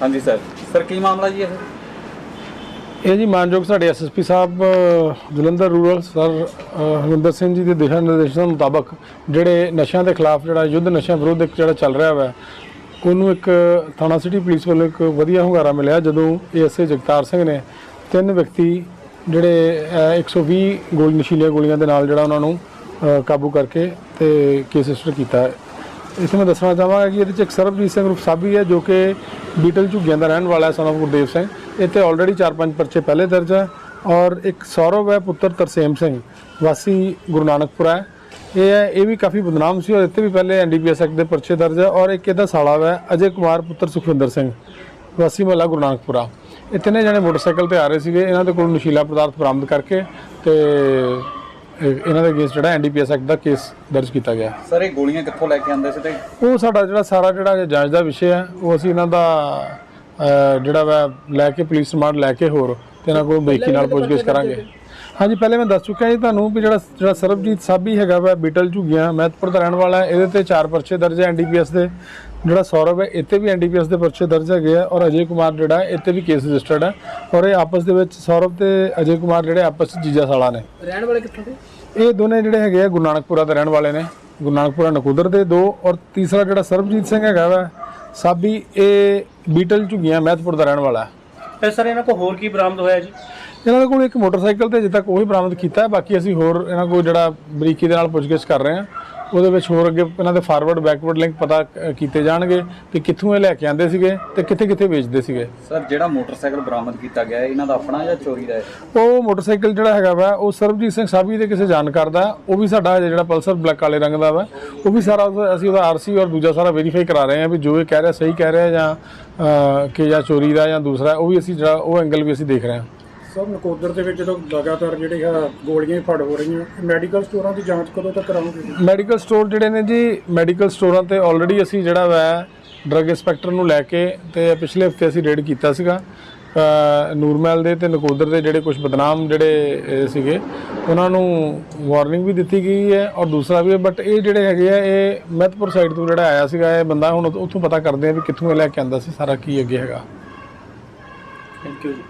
ਹਾਂਜੀ sir. Sir ਕੀ ਮਾਮਲਾ ਜੀ ਇਹ? ਇਹ ਜੀ ਮਾਨਯੋਗ ਸਾਡੇ ਐਸਐਸਪੀ ਸਾਹਿਬ ਜਲੰਧਰ ਰੂਰਲ ਸਰ ਅ, ਹਰਵਿੰਦਰ ਸਿੰਘ ਜੀ ਦੇ ਦਿਸ਼ਾ ਨਿਰਦੇਸ਼ਾਂ ਮੁਤਾਬਕ ਜਿਹੜੇ ਨਸ਼ਿਆਂ ਦੇ ਖਿਲਾਫ ਜਿਹੜਾ ਯੁੱਧ ਨਸ਼ਿਆਂ ਵਿਰੁੱਧ ਇੱਕ ਜਿਹੜਾ ਚੱਲ ਰਿਹਾ ਹੈ ਉਹਨੂੰ ਇੱਕ ਥਾਣਾ ਸਿਟੀ ਪੁਲਿਸ ਵੱਲੋਂ ਇੱਕ ਵਧੀਆ ਹੁੰਗਾਰਾ ਮਿਲਿਆ ਜਦੋਂ ਏਐਸਏ ਜਗਤਾਰ ਸਿੰਘ ਨੇ ਤਿੰਨ ਵਿਅਕਤੀ ਜਿਹੜੇ ਅ, 120 ਗੋਲੀ ਨਸ਼ੀਲੀਆਂ ਗੋਲੀਆਂ ਦੇ ਨਾਲ ਜਿਹੜਾ ਉਹਨਾਂ ਨੂੰ ਕਾਬੂ ਕਰਕੇ ਤੇ ਕੇਸ ਰਜਿਸਟਰ ਕੀਤਾ ਹੈ। ਇਸ ਮੈਂ ਦੱਸਣਾ ਚਾਹਾਂਗਾ ਕਿ ਇਹਦੇ ਚ ਇੱਕ ਸਰਬਜੀਤ ਸਿੰਘ ਰੂਪ ਸਾਬੀ ਹੈ ਜੋ ਕਿ ਬੀਟਲ ਝੁੱਗੀਆਂ ਦਾ ਰਹਿਣ ਵਾਲਾ ਹੈ ਸਨ of ਗੁਰਦੇਵ ਸਿੰਘ। ਇੱਥੇ ਆਲਰੇਡੀ 4-5 ਪਰਚੇ ਪਹਿਲੇ ਦਰਜ ਹੈ ਔਰ ਇੱਕ ਸੌਰਵ ਹੈ ਪੁੱਤਰ ਤਰਸੇਮ ਸਿੰਘ ਵਾਸੀ ਗੁਰੂ ਨਾਨਕਪੁਰਾ ਹੈ। ਇਹ ਹੈ ਇਹ ਵੀ ਕਾਫੀ ਬਦਨਾਮ ਸੀ ਔਰ ਇੱਥੇ ਵੀ ਪਹਿਲੇ ਐਨਡੀਪੀਐਸ ਐਕਟ ਦੇ ਪਰਚੇ ਦਰਜ ਹੈ ਔਰ ਇੱਕ ਇਹਦਾ ਸਾਲਾ ਹੈ ਅਜੇ ਕੁਮਾਰ ਪੁੱਤਰ ਸੁਖਵਿੰਦਰ ਸਿੰਘ ਵਾਸੀ ਮਹੱਲਾ ਗੁਰੂ ਨਾਨਕਪੁਰਾ। ਇਹ ਤਿੰਨੇ ਜਣੇ ਮੋਟਰਸਾਈਕਲ ਤੇ ਆ ਰਹੇ ਸੀਗੇ ਇਹਨਾਂ ਦੇ ਕੋਲ ਨਸ਼ੀਲਾ ਪਦਾਰਥ ਬਰਾਮਦ ਕਰਕੇ ਤੇ ਇਹ- ਇਹਨਾਂ ਦੇ ਅਗੇਂਸਟ ਜਿਹੜਾ ਐਨਡੀਪੀਐਸ ਐਕਟ ਦਾ ਕੇਸ ਦਰਜ ਕੀਤਾ ਗਿਆ। ਸਰ ਇਹ ਗੋਲੀਆਂ ਕਿੱਥੋਂ ਲੈ ਕੇ ਆਉਂਦੇ ਸੀ ਤੇ? ਉਹ ਸਾਡਾ ਜਿਹੜਾ ਸਾਰਾ ਜਿਹੜਾ ਜਾਂਚ ਦਾ ਵਿਸ਼ੇ ਹੈ ਉਹ ਅਸੀਂ ਇਹਨਾਂ ਦਾ ਜਿਹੜਾ ਵਾ ਲੈ ਕੇ ਪੁਲਿਸ ਰਿਮਾਂਡ ਲੈ ਕੇ ਹੋਰ ਤੇ ਇਹਨਾਂ ਕੋਲ ਬਰੀਕੀ ਨਾਲ ਪੁੱਛਗਿੱਛ ਕਰਾਂਗੇ। ਹਾਂਜੀ ਪਹਿਲੇ ਮੈਂ ਦੱਸ ਚੁੱਕਿਆ ਜੀ ਤੁਹਾਨੂੰ ਵੀ ਜਿਹੜਾ ਜਿਹੜਾ ਸਰਬਜੀਤ ਸਾਬੀ ਹੈਗਾ ਵਾ ਬੀਟਲ ਝੁੱਗੀਆਂ ਮਹਿਤਪੁਰ ਦਾ ਰਹਿਣ ਵਾਲਾ ਇਹਦੇ ਤੇ ਚਾਰ ਪਰਚੇ ਦਰਜ ਹੈ ਐਨਡੀਪੀਐਸ ਦੇ। ਜਿਹੜਾ ਸੌਰਵ ਹੈ ਇੱਥੇ ਵੀ ਐਨਡੀਪੀਐਸ ਦੇ ਪਰਚੇ ਦਰਜ ਹੈਗੇ ਆ ਔਰ ਅਜੇ ਕੁਮਾਰ ਜਿਹੜਾ ਇੱਥੇ ਵੀ ਕੇਸ ਰਜਿਸਟਰਡ ਹੈ ਔਰ ਇਹ ਆਪਸ ਦੇ ਵਿੱਚ ਸੌਰਵ ਤੇ ਅਜੇ ਕੁਮਾਰ ਜਿਹੜੇ ਆਪਸ ਵਿੱਚ ਜੀਜਾ ਸਾਲਾ ਨੇ। ਰਹਿਣ ਵਾਲੇ ਕਿੱਥੋਂ ਦੇ? ਇਹ ਦੋਨੇ ਜਿਹੜੇ ਹੈਗੇ ਆ ਗੁਰੂ ਨਾਨਕਪੁਰਾ ਦੇ ਰਹਿਣ ਵਾਲੇ ਨੇ। ਗੁਰੂ ਨਾਨਕਪੁਰਾ ਨਕੂਦਰ ਦੇ ਦੋ ਔਰ ਤੀਸਰਾ ਜਿਹੜਾ ਸਰਬਜੀਤ ਸਿੰਘ ਹੈਗਾ ਵਾ ਸਾਬੀ ਇਹ ਬੀਟਲ ਝੁੱਗੀਆਂ ਮਹਿਤਪੁਰ ਦਾ ਰਹਿਣ ਵਾਲਾ। ਹੈ ਸਰ ਇਹਨਾਂ ਕੋਲ ਹੋਰ ਕੀ ਬਰਾਮਦ ਹੋਇਆ ਜੀ? ਇਹਨਾਂ ਦੇ ਕੋਲ ਇੱਕ ਮੋਟਰਸਾਈਕਲ ਤੇ ਅਜੇ ਤੱਕ ਉਹੀ ਬਰਾਮਦ ਕੀਤਾ ਹੈ। ਬਾਕੀ ਅਸੀਂ ਹੋਰ ਇਹਨਾਂ ਕੋਲ ਜਿਹੜਾ ਬਰੀਕੀ ਦੇ ਨਾਲ ਪੁੱਛਗਿੱਛ ਕਰ ਰਹੇ ਹਾਂ। ਉਹਦੇ ਵਿੱਚ ਹੋਰ ਅੱਗੇ ਇਹਨਾਂ ਦੇ ਫਾਰਵਰਡ ਬੈਕਵਰਡ ਲਿੰਕ ਪਤਾ ਕੀਤੇ ਜਾਣਗੇ ਕਿ ਕਿੱਥੋਂ ਇਹ ਲੈ ਕੇ ਆਂਦੇ ਸੀਗੇ ਤੇ ਕਿੱਥੇ ਕਿੱਥੇ ਵੇਚਦੇ ਸੀਗੇ। ਸਰ ਜਿਹੜਾ ਮੋਟਰਸਾਈਕਲ ਬਰਾਮਦ ਕੀਤਾ ਗਿਆ ਇਹਨਾਂ ਦਾ ਆਪਣਾ ਜਾਂ ਚੋਰੀ ਦਾ ਹੈ? ਉਹ ਮੋਟਰਸਾਈਕਲ ਜਿਹੜਾ ਹੈਗਾ ਵਾ ਉਹ ਸਰਬਜੀਤ ਸਿੰਘ ਸਾਬੀ ਦੇ ਕਿਸੇ ਜਾਣਕਾਰ ਦਾ। ਉਹ ਵੀ ਸਾਡਾ ਜਿਹੜਾ ਪਲਸਰ ਬਲੈਕ ਕਾਲੇ ਰੰਗ ਦਾ ਵਾ ਉਹ ਵੀ ਸਾਰਾ ਅਸੀਂ ਉਹਦਾ ਆਰਸੀ ਔਰ ਦੂਜਾ ਸਾਰਾ ਵੈਰੀਫਾਈ ਕਰਾ ਰਹੇ ਹਾਂ ਵੀ ਜੋ ਇਹ ਕਹਿ ਰਿਹਾ ਸਹੀ ਕਹਿ ਰਿਹਾ ਜਾਂ ਕਿ ਜਾਂ ਚੋਰੀ ਦਾ ਜਾਂ ਦੂਸਰਾ ਉਹ ਵੀ ਅਸੀਂ ਜਿਹੜਾ ਉਹ ਐਂਗਲ ਵੀ ਅਸੀਂ ਦੇਖ ਰਹੇ ਹਾਂ। ਸਭ ਨਕੋਦਰ ਦੇ ਵਿੱਚ ਜਦੋਂ ਲਗਾਤਾਰ ਜਿਹੜੇ ਆ ਗੋਲੀਆਂ ਹੀ ਫੜ ਹੋ ਰਹੀਆਂ ਮੈਡੀਕਲ ਸਟੋਰਾਂ ਦੀ ਜਾਂਚ ਕਦੋਂ ਤੱਕ ਕਰਾਉਂਗੇ? ਮੈਡੀਕਲ ਸਟੋਰ ਜਿਹੜੇ ਨੇ ਜੀ ਮੈਡੀਕਲ ਸਟੋਰਾਂ ਤੇ ਆਲਰੇਡੀ ਅਸੀਂ ਜਿਹੜਾ ਵਾ ਡਰੱਗ ਇੰਸਪੈਕਟਰ ਨੂੰ ਲੈ ਕੇ ਤੇ ਪਿਛਲੇ ਹਫ਼ਤੇ ਅਸੀਂ ਰੇਡ ਕੀਤਾ ਸੀਗਾ ਨੂਰਮਹਿਲ ਦੇ ਤੇ ਨਕੋਦਰ ਦੇ ਜਿਹੜੇ ਕੁਝ ਬਦਨਾਮ ਜਿਹੜੇ ਸੀਗੇ ਉਹਨਾਂ ਨੂੰ ਵਾਰਨਿੰਗ ਵੀ ਦਿੱਤੀ ਗਈ ਹੈ ਔਰ ਦੂਸਰਾ ਵੀ ਬਟ ਇਹ ਜਿਹੜੇ ਹੈਗੇ ਆ ਇਹ ਮਹਿਤਪੁਰ ਸਾਈਡ ਤੋਂ ਜਿਹੜਾ ਆਇਆ ਸੀਗਾ ਇਹ ਬੰਦਾ ਹੁਣ ਉੱਥੋਂ ਪਤਾ ਕਰਦੇ ਆ ਵੀ ਕਿੱਥੋਂ ਇਹ ਲੈ ਕੇ ਆਂਦਾ ਸੀ ਸਾਰਾ ਕੀ ਅੱਗੇ ਹੈਗਾ। ਥੈਂਕ ਯੂ ਜੀ।